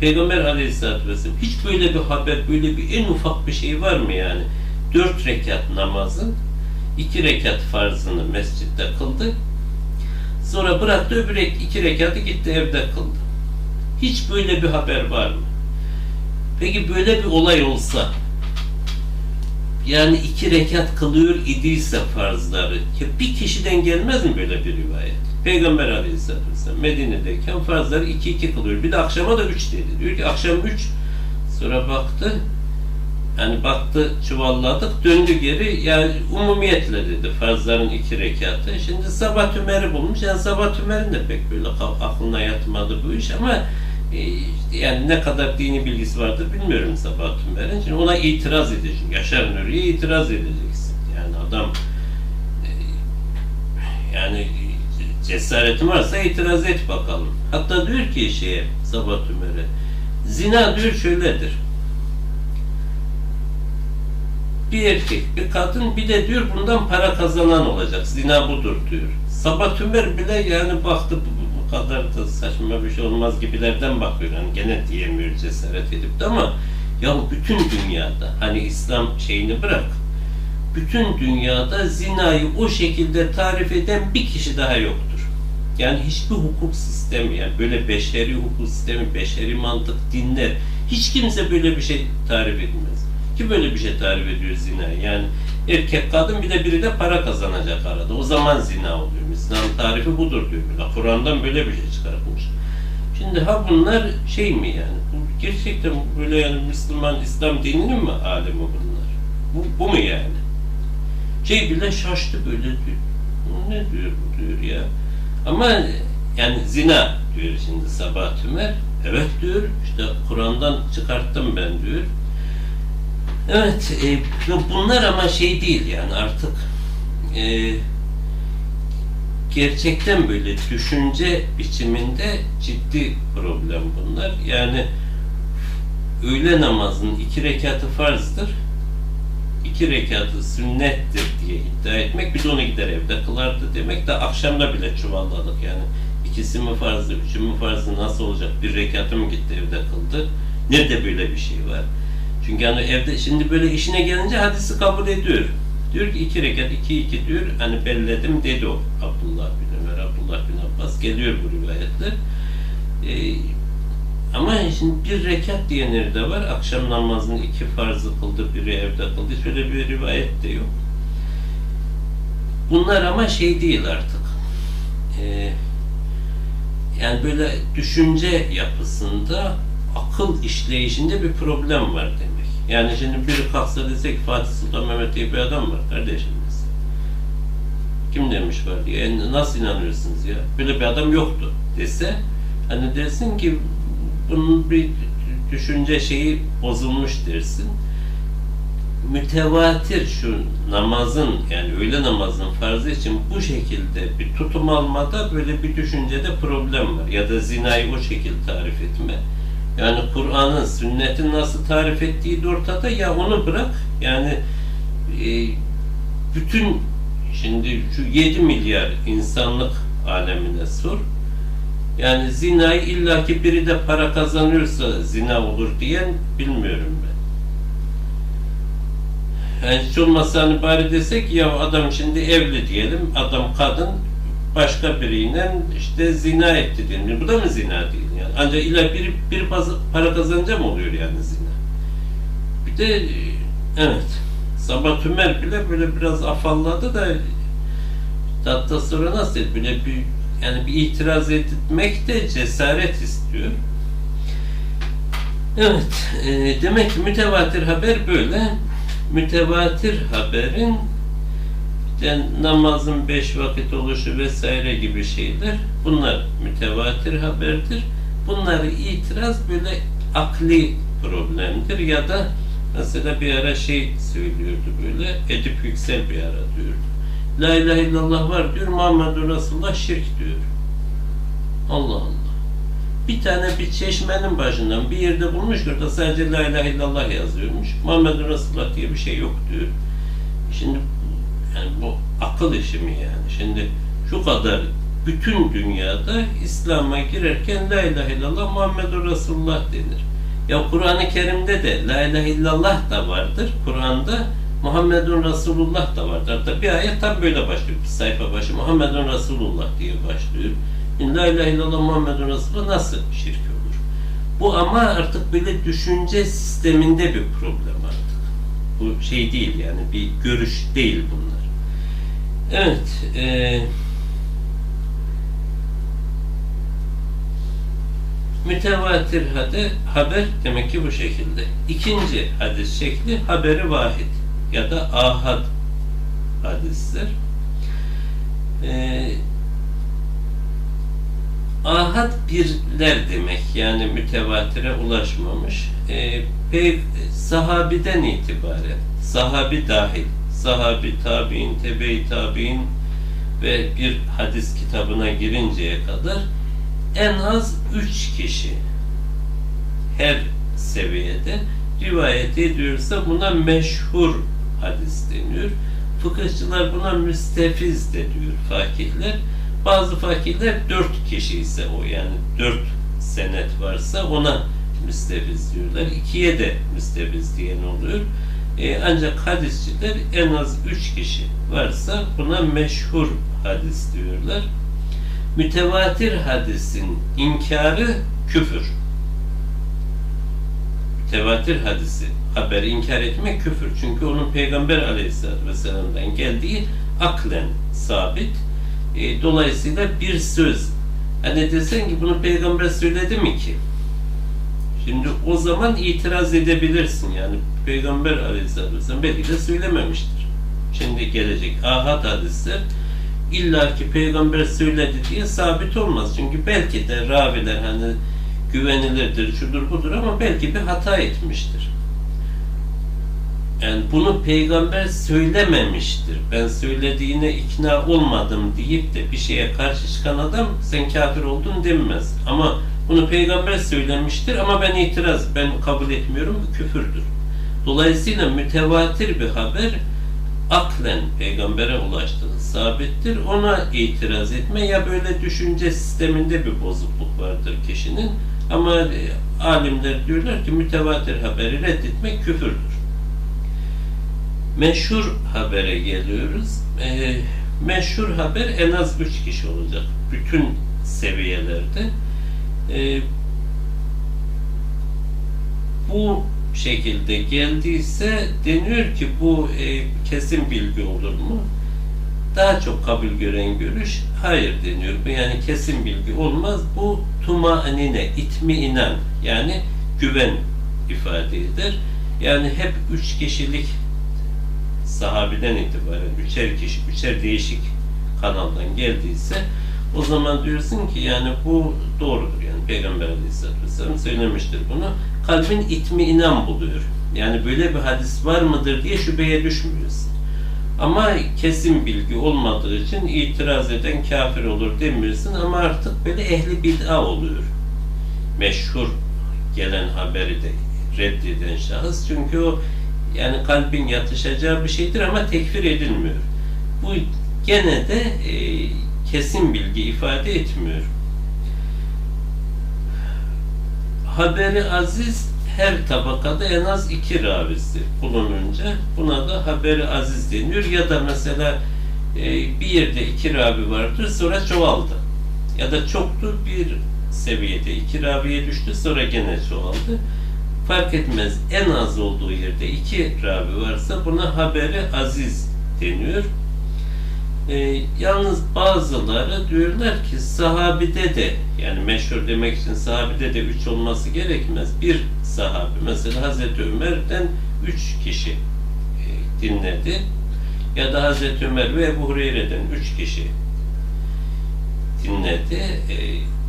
Peygamber aleyhissalatü vesselam hiç böyle bir haber, böyle bir en ufak bir şey var mı yani? Dört rekat namazın iki rekat farzını mescitte kıldı. Sonra bıraktı öbür iki rekatı gitti evde kıldı. Hiç böyle bir haber var mı? Peki böyle bir olay olsa yani iki rekat kılıyor idiyse farzları bir kişiden gelmez mi böyle bir rivayet? Peygamber Aleyhisselatü Vesselam Medine'deyken farzları iki iki kılıyor. Bir de akşama da üç dedi. Diyor ki akşam üç. Sonra baktı yani baktı çuvalladık döndü geri yani umumiyetle dedi farzların iki rekatı. Şimdi sabah tümeri bulmuş. Yani sabah tümerin de pek böyle aklına yatmadı bu iş ama e, yani ne kadar dini bilgisi vardır bilmiyorum sabah tümerin. Şimdi ona itiraz edeceksin. Yaşar Nuri'ye itiraz edeceksin. Yani adam e, yani cesaretin varsa itiraz et bakalım. Hatta diyor ki şeye sabah tümere zina diyor şöyledir bir erkek, bir kadın bir de diyor bundan para kazanan olacak. Zina budur diyor. Sabah Tümer bile yani baktı bu, kadar da saçma bir şey olmaz gibilerden bakıyor. Yani gene diyemiyor cesaret edip de ama ya bütün dünyada hani İslam şeyini bırak bütün dünyada zinayı o şekilde tarif eden bir kişi daha yoktur. Yani hiçbir hukuk sistemi yani böyle beşeri hukuk sistemi, beşeri mantık, dinler hiç kimse böyle bir şey tarif etmez. Ki böyle bir şey tarif ediyor zinayı. Yani erkek kadın bir de biri de para kazanacak arada. O zaman zina oluyor. İslam tarifi budur diyor. Böyle. Kur'an'dan böyle bir şey çıkartmış. Şimdi ha bunlar şey mi yani? Gerçekten böyle yani Müslüman İslam dininin mi alemi bunlar? Bu, bu mu yani? Şey bile şaştı böyle diyor. Ne diyor bu diyor ya. Ama yani zina diyor şimdi Sabah Tümer. Evet diyor işte Kur'an'dan çıkarttım ben diyor. Evet, e, bunlar ama şey değil yani artık e, gerçekten böyle düşünce biçiminde ciddi problem bunlar. Yani öğle namazının iki rekatı farzdır, iki rekatı sünnettir diye iddia etmek, de onu gider evde kılardı demek de akşamda bile çuvalladık yani. İkisi mi farzı, üçü mü farzı nasıl olacak? Bir rekatı mı gitti evde kıldı? Nerede böyle bir şey var? Çünkü hani evde şimdi böyle işine gelince hadisi kabul ediyor. Diyor ki iki rekat, iki iki diyor. Hani belledim dedi o Abdullah bin Ömer, Abdullah bin Abbas. Geliyor bu rivayetler. Ee, ama şimdi bir rekat diyenleri de var. Akşam namazını iki farzı kıldı, biri evde kıldı. Şöyle bir rivayet de yok. Bunlar ama şey değil artık. Ee, yani böyle düşünce yapısında akıl işleyişinde bir problem var demek. Yani şimdi biri kalksa desek Fatih Sultan Mehmet diye bir adam var kardeşim mesela. Kim demiş var diye. "E, nasıl inanıyorsunuz ya? Böyle bir adam yoktu dese hani dersin ki bunun bir düşünce şeyi bozulmuş dersin. Mütevatir şu namazın yani öğle namazının farzı için bu şekilde bir tutum almada böyle bir düşüncede problem var. Ya da zinayı o şekilde tarif etme. Yani Kur'an'ın, sünnetin nasıl tarif ettiği de ortada ya onu bırak. Yani e, bütün şimdi şu 7 milyar insanlık alemine sor. Yani zinayı illaki biri de para kazanıyorsa zina olur diyen bilmiyorum ben. Yani hiç olmazsa hani bari desek ya adam şimdi evli diyelim, adam kadın başka biriyle işte zina etti diyelim. Bu da mı zina değil yani? Ancak illa biri paz- para kazanınca mı oluyor yani zina? Bir de evet Sabah Tümer bile böyle biraz afalladı da hatta sonra nasıl bile bir yani bir itiraz etmek de cesaret istiyor. Evet, e, demek ki mütevatir haber böyle. Mütevatir haberin işte namazın beş vakit oluşu vesaire gibi şeyler bunlar mütevatir haberdir. Bunları itiraz böyle akli problemdir ya da mesela bir ara şey söylüyordu böyle Edip Yüksel bir ara diyordu. La ilahe illallah var diyor Muhammedur Resulullah şirk diyor. Allah Allah. Bir tane bir çeşmenin başından bir yerde bulmuş orada sadece La ilahe illallah yazıyormuş. Muhammedur Resulullah diye bir şey yok diyor. Şimdi yani bu akıl işi mi yani? Şimdi şu kadar bütün dünyada İslam'a girerken La ilahe illallah Muhammedur Resulullah denir. Ya Kur'an-ı Kerim'de de La ilahe illallah da vardır. Kur'an'da Muhammedun Resulullah da vardır. Hatta bir ayet tam böyle başlıyor. Bir sayfa başı Muhammedun Resulullah diye başlıyor. La ilahe illallah Muhammedun Resulullah nasıl şirk olur? Bu ama artık böyle düşünce sisteminde bir problem artık. Bu şey değil yani bir görüş değil bunlar. Evet. E, mütevatir haber demek ki bu şekilde. İkinci hadis şekli haberi vahid ya da ahad hadisler. Ee, ahad birler demek yani mütevatire ulaşmamış. Ee, sahabiden itibaren sahabi dahil sahabi tabi'in, tebe-i tabi'in ve bir hadis kitabına girinceye kadar en az üç kişi her seviyede rivayet ediyorsa buna meşhur hadis deniyor. Fıkıhçılar buna müstefiz de diyor fakihler. Bazı fakihler dört kişi ise o yani dört senet varsa ona müstefiz diyorlar. İkiye de müstefiz diyen oluyor. Ee, ancak hadisçiler en az üç kişi varsa buna meşhur hadis diyorlar mütevatir hadisin inkarı küfür. Mütevatir hadisi haber inkar etmek küfür. Çünkü onun Peygamber Aleyhisselatü Vesselam'dan geldiği aklen sabit. E, dolayısıyla bir söz. Hani desen ki bunu Peygamber söyledi mi ki? Şimdi o zaman itiraz edebilirsin. Yani Peygamber Aleyhisselatü Vesselam belki de söylememiştir. Şimdi gelecek ahad hadisler illa ki peygamber söyledi diye sabit olmaz. Çünkü belki de raviler hani güvenilirdir, şudur budur ama belki bir hata etmiştir. Yani bunu peygamber söylememiştir. Ben söylediğine ikna olmadım deyip de bir şeye karşı çıkan adam sen kafir oldun denmez. Ama bunu peygamber söylemiştir ama ben itiraz, ben kabul etmiyorum, bu küfürdür. Dolayısıyla mütevatir bir haber aklen peygambere ulaştığı sabittir. Ona itiraz etme ya böyle düşünce sisteminde bir bozukluk vardır kişinin ama alimler diyorlar ki mütevatir haberi reddetmek küfürdür. Meşhur habere geliyoruz. E, meşhur haber en az üç kişi olacak. Bütün seviyelerde. E, bu şekilde geldiyse deniyor ki bu e, kesin bilgi olur mu? Daha çok kabul gören görüş hayır deniyor. Bu yani kesin bilgi olmaz. Bu tuma anine, itmi inan yani güven ifade. Yani hep üç kişilik sahabiden itibaren üçer kişi, üçer değişik kanaldan geldiyse o zaman diyorsun ki yani bu doğrudur yani Peygamber Aleyhisselatü Vesselam söylemiştir bunu. Kalbin itmi inan buluyor. Yani böyle bir hadis var mıdır diye şüpheye düşmüyorsun. Ama kesin bilgi olmadığı için itiraz eden kafir olur demiyorsun ama artık böyle ehli bid'a oluyor. Meşhur gelen haberi de reddeden şahıs. Çünkü o yani kalbin yatışacağı bir şeydir ama tekfir edilmiyor. Bu gene de e, kesin bilgi ifade etmiyor. Haberi aziz her tabakada en az iki ravisi bulununca buna da haberi aziz deniyor. Ya da mesela e, bir yerde iki ravi vardır sonra çoğaldı. Ya da çoktur bir seviyede iki raviye düştü sonra gene çoğaldı. Fark etmez en az olduğu yerde iki ravi varsa buna haberi aziz deniyor. E, yalnız bazıları diyorlar ki sahabide de yani meşhur demek için sahabide de üç olması gerekmez. Bir sahabi mesela Hazreti Ömer'den üç kişi e, dinledi. Ya da Hazreti Ömer ve Ebu Hureyre'den üç kişi dinledi. E,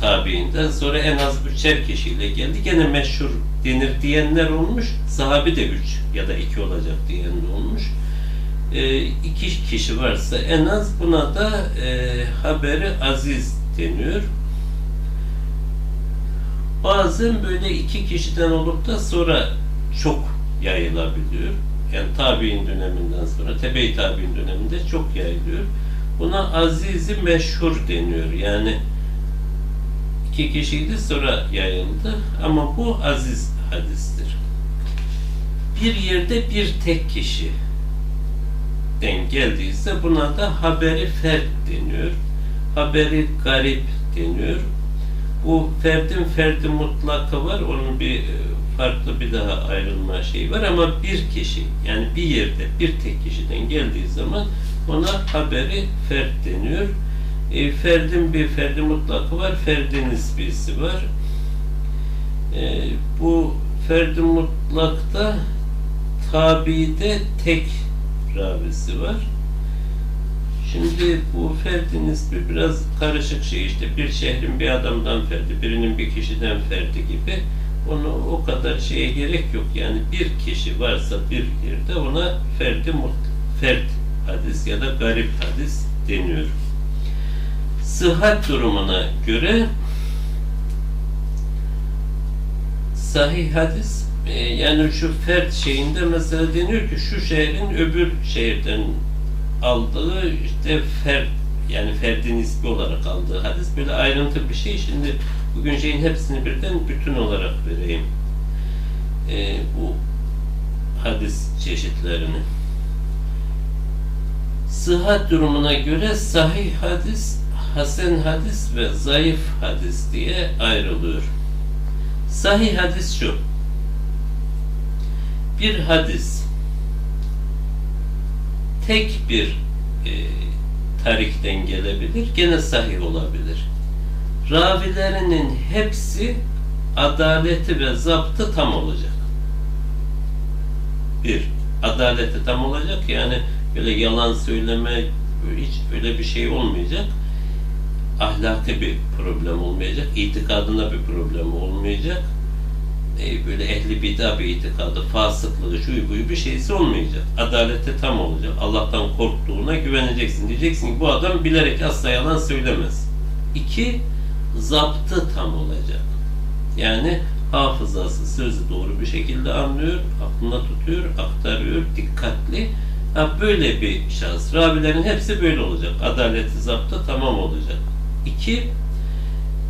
tabiinden sonra en az üçer kişiyle geldi. Gene meşhur denir diyenler olmuş. Sahabi de üç ya da iki olacak diyen de olmuş e, iki kişi varsa en az buna da e, haberi aziz deniyor. Bazen böyle iki kişiden olup da sonra çok yayılabiliyor. Yani tabi'in döneminden sonra, tebe-i tabi'in döneminde çok yayılıyor. Buna azizi meşhur deniyor. Yani iki kişiydi sonra yayıldı ama bu aziz hadistir. Bir yerde bir tek kişi den geldiyse buna da haberi fert deniyor. Haberi garip deniyor. Bu ferdin ferdi mutlakı var. Onun bir e, farklı bir daha ayrılma şeyi var ama bir kişi yani bir yerde bir tek kişiden geldiği zaman ona haberi fert deniyor. E, ferdin bir ferdi mutlakı var, ferdi nisbisi var. E, bu ferdi mutlakta tabide tek ravisi var. Şimdi bu ferdi nisbi biraz karışık şey işte bir şehrin bir adamdan ferdi, birinin bir kişiden ferdi gibi. Onu o kadar şeye gerek yok. Yani bir kişi varsa bir yerde ona ferdi fert hadis ya da garip hadis deniyor. Sıhhat durumuna göre sahih hadis e, yani şu fert şeyinde mesela deniyor ki şu şehrin öbür şehirden aldığı işte fert yani ferdin ismi olarak aldığı hadis böyle ayrıntı bir şey. Şimdi bugün şeyin hepsini birden bütün olarak vereyim. E, bu hadis çeşitlerini. Sıhhat durumuna göre sahih hadis, hasen hadis ve zayıf hadis diye ayrılıyor. Sahih hadis şu. Bir hadis tek bir e, tarikten gelebilir, gene sahih olabilir. Ravilerinin hepsi adaleti ve zaptı tam olacak. Bir, adaleti tam olacak yani böyle yalan söyleme hiç öyle bir şey olmayacak. Ahlaki bir problem olmayacak, itikadına bir problem olmayacak. E, böyle ehli bida bir itikadı, fasıklığı, şu buyu bir şeysi olmayacak. Adaleti tam olacak. Allah'tan korktuğuna güveneceksin. Diyeceksin ki bu adam bilerek asla yalan söylemez. İki, zaptı tam olacak. Yani hafızası sözü doğru bir şekilde anlıyor, aklına tutuyor, aktarıyor, dikkatli. Ha, böyle bir şans. Ravilerin hepsi böyle olacak. Adaleti zaptı tamam olacak. İki,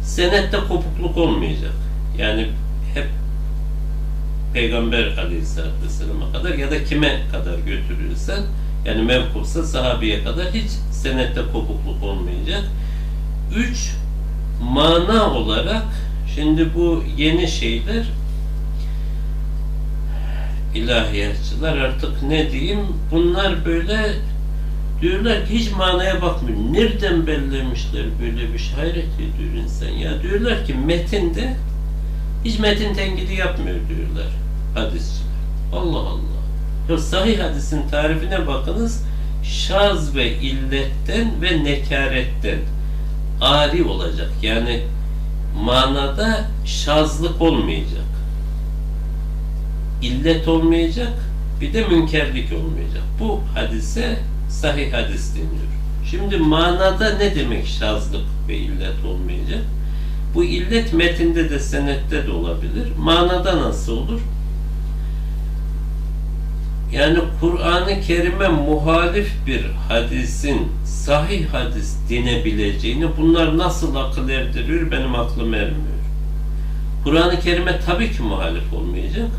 senette kopukluk olmayacak. Yani hep Peygamber Aleyhisselatü Vesselam'a kadar ya da kime kadar götürürsen yani mevkusa sahabeye kadar hiç senette kopukluk olmayacak. Üç, mana olarak şimdi bu yeni şeyler ilahiyatçılar artık ne diyeyim bunlar böyle diyorlar ki hiç manaya bakmıyor. Nereden bellemişler böyle bir şey hayret ediyor insan ya. Diyorlar ki metinde hiç metin tenkidi yapmıyor diyorlar hadisçiler. Allah Allah. Ya sahih hadisin tarifine bakınız. Şaz ve illetten ve nekaretten ari olacak. Yani manada şazlık olmayacak. İllet olmayacak. Bir de münkerlik olmayacak. Bu hadise sahih hadis deniyor. Şimdi manada ne demek şazlık ve illet olmayacak? Bu illet metinde de senette de olabilir. Manada nasıl olur? Yani Kur'an-ı Kerim'e muhalif bir hadisin sahih hadis dinebileceğini bunlar nasıl akıl erdiriyor benim aklım ermiyor. Kur'an-ı Kerim'e tabii ki muhalif olmayacak.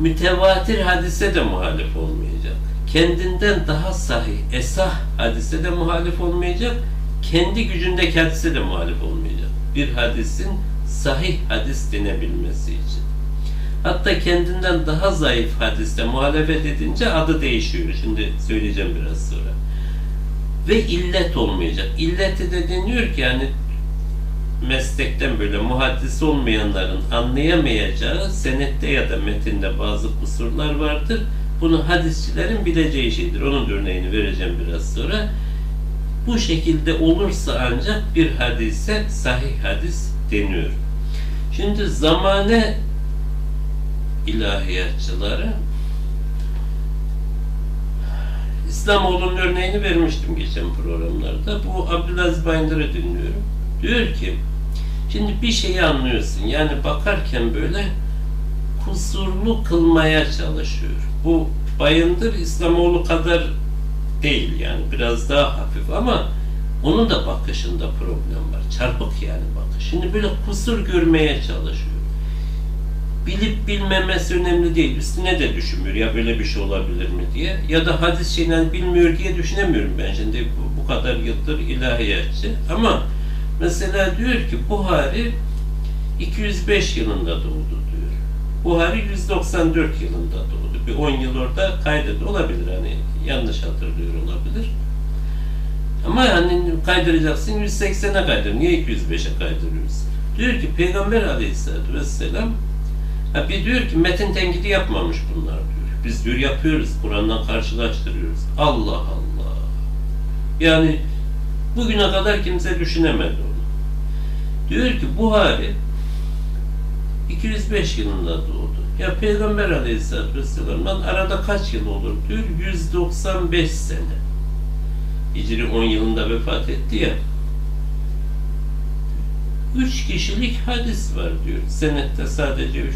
Mütevatir hadise de muhalif olmayacak. Kendinden daha sahih, esah hadise de muhalif olmayacak. Kendi gücündeki hadise de muhalif olmayacak. Bir hadisin sahih hadis denebilmesi için. Hatta kendinden daha zayıf hadiste muhalefet edince adı değişiyor. Şimdi söyleyeceğim biraz sonra. Ve illet olmayacak. İlleti de deniyor ki yani meslekten böyle muhaddis olmayanların anlayamayacağı senette ya da metinde bazı kusurlar vardır. Bunu hadisçilerin bileceği şeydir. Onun örneğini vereceğim biraz sonra. Bu şekilde olursa ancak bir hadise sahih hadis deniyor. Şimdi zamane ilahiyatçıları İslamoğlu'nun örneğini vermiştim geçen programlarda. Bu Abdülaziz Bayındır'ı dinliyorum. Diyor ki şimdi bir şeyi anlıyorsun. Yani bakarken böyle kusurlu kılmaya çalışıyor. Bu Bayındır İslamoğlu kadar değil yani biraz daha hafif ama onun da bakışında problem var. Çarpık yani bakış. Şimdi böyle kusur görmeye çalışıyor. Bilip bilmemesi önemli değil. Üstüne de düşünmüyor ya böyle bir şey olabilir mi diye. Ya da hadis şeyden bilmiyor diye düşünemiyorum ben şimdi bu, bu kadar yıldır ilahiyatçı. Ama mesela diyor ki Buhari 205 yılında doğdu diyor. Buhari 194 yılında doğdu. Bir 10 yıl orada kaydet olabilir hani yanlış hatırlıyor olabilir. Ama hani kaydıracaksın 180'e kaydır. Niye 205'e kaydırıyoruz? Diyor ki Peygamber Aleyhisselatü Vesselam ha bir diyor ki metin tenkidi yapmamış bunlar diyor. Biz diyor yapıyoruz. Kur'an'dan karşılaştırıyoruz. Allah Allah. Yani bugüne kadar kimse düşünemedi onu. Diyor ki Buhari 205 yılında doğdu. Ya Peygamber Aleyhisselatü Vesselam'dan arada kaç yıl olur diyor? 195 sene. Hicri 10 yılında vefat etti ya. Üç kişilik hadis var diyor. Senette sadece üç